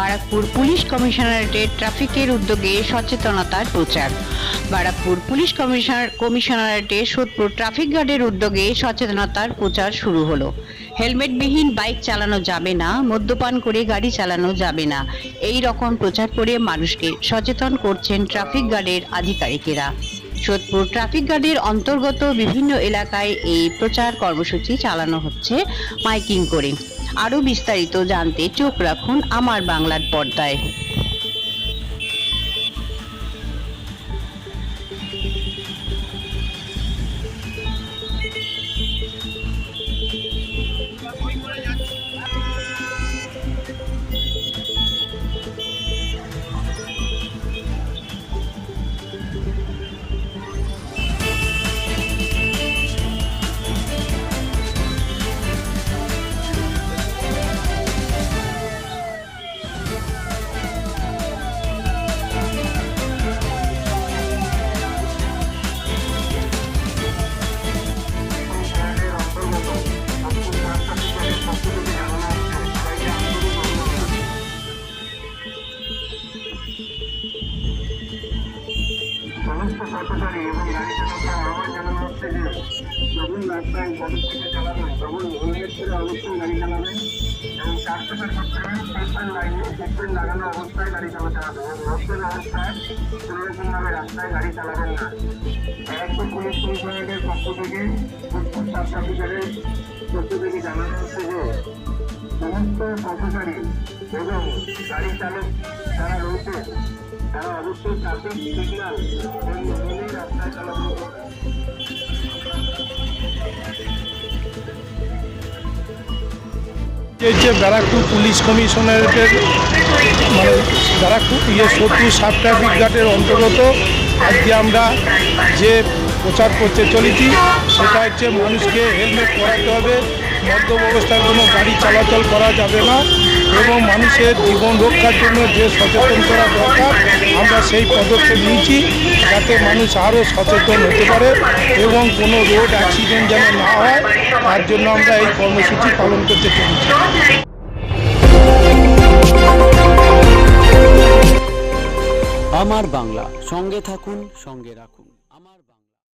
Barrackpore police কমিশনারেটের ট্রাফিকের উদ্যোগে সচেতনতার প্রচার। বারাকপুর পুলিশ কমিশনার কমিশনারেটে সোদপুর ট্রাফিক গার্ডের উদ্যোগে সচেতনতার প্রচার শুরু হলো। হেলমেটবিহীন বাইক চালানো যাবে না, মদ্যপান করে গাড়ি চালানো যাবে না। এই রকম প্রচার করে মানুষকে সচেতন করছেন ট্রাফিক গার্ডের আধিকারিকেরা। সোদপুর ট্রাফিক গার্ডের অন্তর্গত বিভিন্ন এলাকায় এই প্রচার কর্মসূচি চালানো হচ্ছে মাইকিং করে। আরও বিস্তারিত জানতে চোখ রাখুন আমার বাংলার পর্দায়। সমস্ত পথচারী এবং গাড়ি চালকরা আহ্বান জানানো হচ্ছে যে যখন রাস্তায় থেকে চালাবেন তখন হেলমেট করে অবশ্যই গাড়ি চালাবেন এবং চার চাকার ক্ষেত্রে পেট্রোল লাইনে পেট্রোল লাগানো অবস্থায় গাড়ি চালাতে হবে এবং রোডের অবস্থায় কোনোরকমভাবে রাস্তায় গাড়ি চালাবেন না ব্যারাকপুর পুলিশ কমিশনারের পক্ষ থেকে উত্তর সাব অফিসারের পক্ষ থেকে জানানো হচ্ছে যে সমস্ত পথচারী এবং গাড়ি চালক যারা রয়েছে তারা ব্যারাকপুর পুলিশ কমিশনারেটের মানে ব্যারাকপুর ইয়ে শত্রু সাব ট্রাফিক গার্ডের অন্তর্গত, আজকে আমরা যে প্রচার করতে চলেছি, সেটা হচ্ছে মানুষকে হেলমেট পরাতে হবে মদ্য অবস্থায় কোনো গাড়ি চলাচল করা যাবে না। এবং মানুষের জীবন রক্ষার জন্য যে সচেতন করা দরকার, আমরা সেই পদক্ষেপ নিয়েছি যাতে মানুষ আরও সচেতন হতে পারে এবং কোনো রোড অ্যাক্সিডেন্ট যেন না হয়, তার জন্য আমরা এই কর্মসূচি পালন করতে চলেছি। আমার বাংলা, সঙ্গে থাকুন, সঙ্গে রাখুন।